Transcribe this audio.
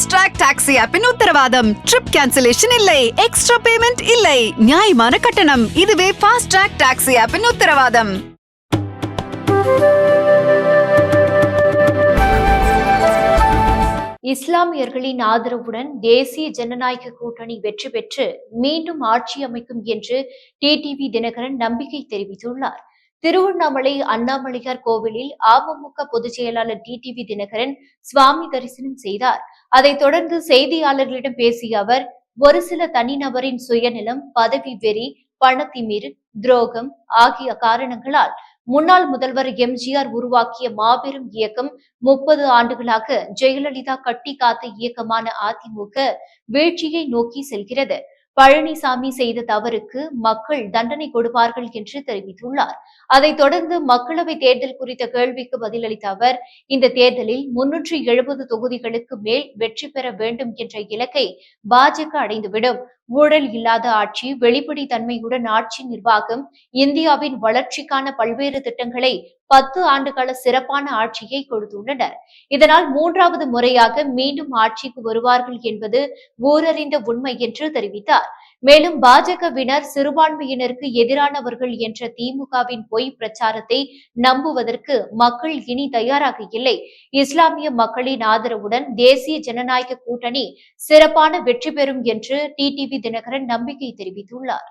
Fast track taxi ஆப்பின் உத்தரவாதம். Trip cancellation இல்லை. எக்ஸ்ட்ரா பேமெண்ட் இல்லை. நியாயமான கட்டணம். இதுவே ஃபாஸ்ட் ட்ராக் டாக்ஸி ஆப்பின் உத்தரவாதம். இஸ்லாமியர்களின் ஆதரவுடன் தேசிய ஜனநாயக கூட்டணி வெற்றி பெற்று மீண்டும் ஆட்சி அமைக்கும் என்று டிடிவி தினகரன் நம்பிக்கை தெரிவித்துள்ளார். திருவண்ணாமலை அண்ணாமலையார் கோவிலில் அமமுக பொதுச் செயலாளர் டிடிவி தினகரன் சுவாமி தரிசனம் செய்தார். அதைத் தொடர்ந்து செய்தியாளர்களிடம் பேசிய அவர் ஒரு சில தனிநபரின் சுயநலம் பதவி வெறி பணத்திமிர் துரோகம் ஆகிய காரணங்களால் முன்னாள் முதல்வர் எம்ஜிஆர் உருவாக்கிய மாபெரும் இயக்கம் முப்பது ஆண்டுகளாக ஜெயலலிதா கட்டி காத்த இயக்கமான அதிமுக வீழ்ச்சியை நோக்கி செல்கிறது. பழனிசாமி செய்த தவறுக்கு மக்கள் தண்டனை கொடுப்பார்கள் என்று தெரிவித்துள்ளார். அதைத் தொடர்ந்து மக்களவை தேர்தல் குறித்த கேள்விக்கு பதிலளித்த அவர் இந்த தேர்தலில் முன்னூற்றி எழுபது தொகுதிகளுக்கு மேல் வெற்றி பெற வேண்டும் என்ற இலக்கை பாஜக அடைந்துவிடும். ஊழல் இல்லாத ஆட்சி வெளிப்படை தன்மையுடன் ஆட்சி நிர்வாகம் இந்தியாவின் வளர்ச்சிக்கான பல்வேறு திட்டங்களை பத்து ஆண்டுகால சிறப்பான ஆட்சியை கொடுத்துள்ளனர். இதனால் மூன்றாவது முறையாக மீண்டும் ஆட்சிக்கு வருவார்கள் என்பது ஊரறிந்த உண்மை என்று தெரிவித்தார். மேலும் பாஜகவினர் சிறுபான்மையினருக்கு எதிரானவர்கள் என்ற திமுகவின் பொய் பிரச்சாரத்தை நம்புவதற்கு மக்கள் இனி தயாராக இல்லை. இஸ்லாமிய மக்களின் ஆதரவுடன் தேசிய ஜனநாயக கூட்டணி சிறப்பான வெற்றி பெறும் என்று டிடிவி தினகரன் நம்பிக்கை தெரிவித்துள்ளார்.